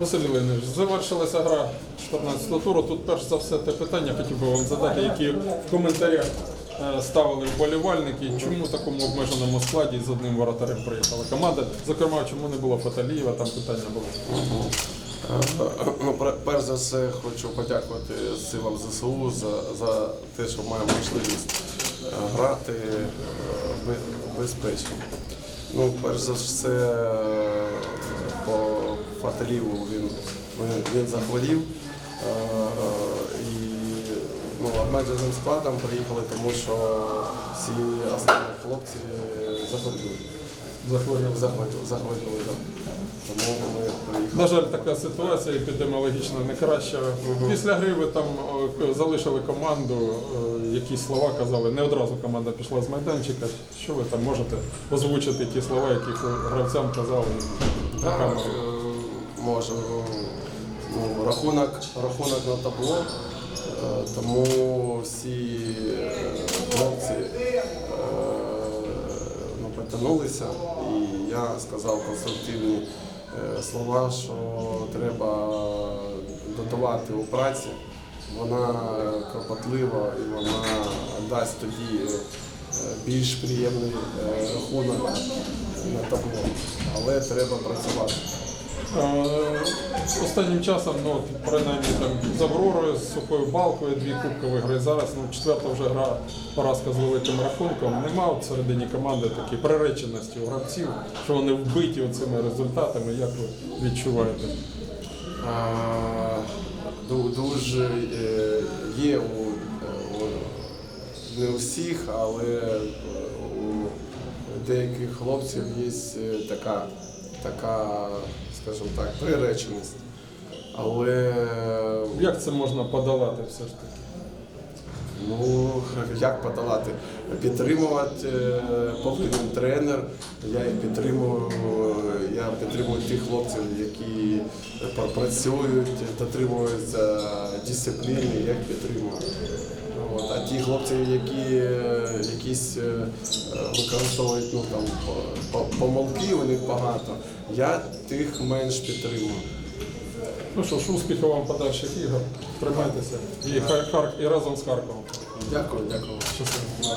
Василь Іванович, завершилася гра 14-го туру. Тут перш за все те питання хотів би вам задати, які в коментарях е, ставили вболівальники. Чому в такому обмеженому складі з одним воротарем приїхала команда? Зокрема, чому не було Фаталієва, там питання було. Ну, перш за все хочу подякувати силам ЗСУ за, за те, що маємо можливість е, грати е, безпечно. Ну, перш за все, по Фаталіву він, він, захворів. Е, І ну, обмеженим складом приїхали, тому що всі останні хлопці захворіли. Захворювали. Захворіли, захворіли. Тому ми приїхали. На жаль, така ситуація епідеміологічна не краща. Після гри ви там е, залишили команду, е, якісь слова казали. Не одразу команда пішла з майданчика. Що ви там можете озвучити ті слова, які гравцям казали на Так, камеру? е, можу. Ну, рахунок, рахунок на табло, е, тому всі е, хлопці е, ну, і я сказав конструктивні е, слова, що треба додавати у праці. Вона кропотлива і вона дасть тоді е, більш приємний е, рахунок на табло. Але треба працювати. Останнім часом, ну принаймні там з Авророю, з сухою балкою, дві кубки виграє зараз. Ну, четверта вже гра поразка з великим рахунком. Нема от всередині команди такої приреченості у гравців, що вони вбиті цими результатами. Як ви відчуваєте? А, Дуже е, є у, у не у всіх, але е, у деяких хлопців є е, така, така, скажімо так, приреченість. Але Як це можна подолати все ж таки? Ну, як подолати? Підтримувати е, повинен тренер. Я їх підтримую. Я підтримую тих хлопців, які працюють, дотримуються дисципліни, я їх підтримую. От. А ті хлопці, які якісь е, використовують ну, там, по- по- помилки, у них багато, я тих менш підтримую. Ну що ж, успіху вам подальших ігор. Тримайтеся. І, і разом з Харковом. Дякую, дякую. Щасливо.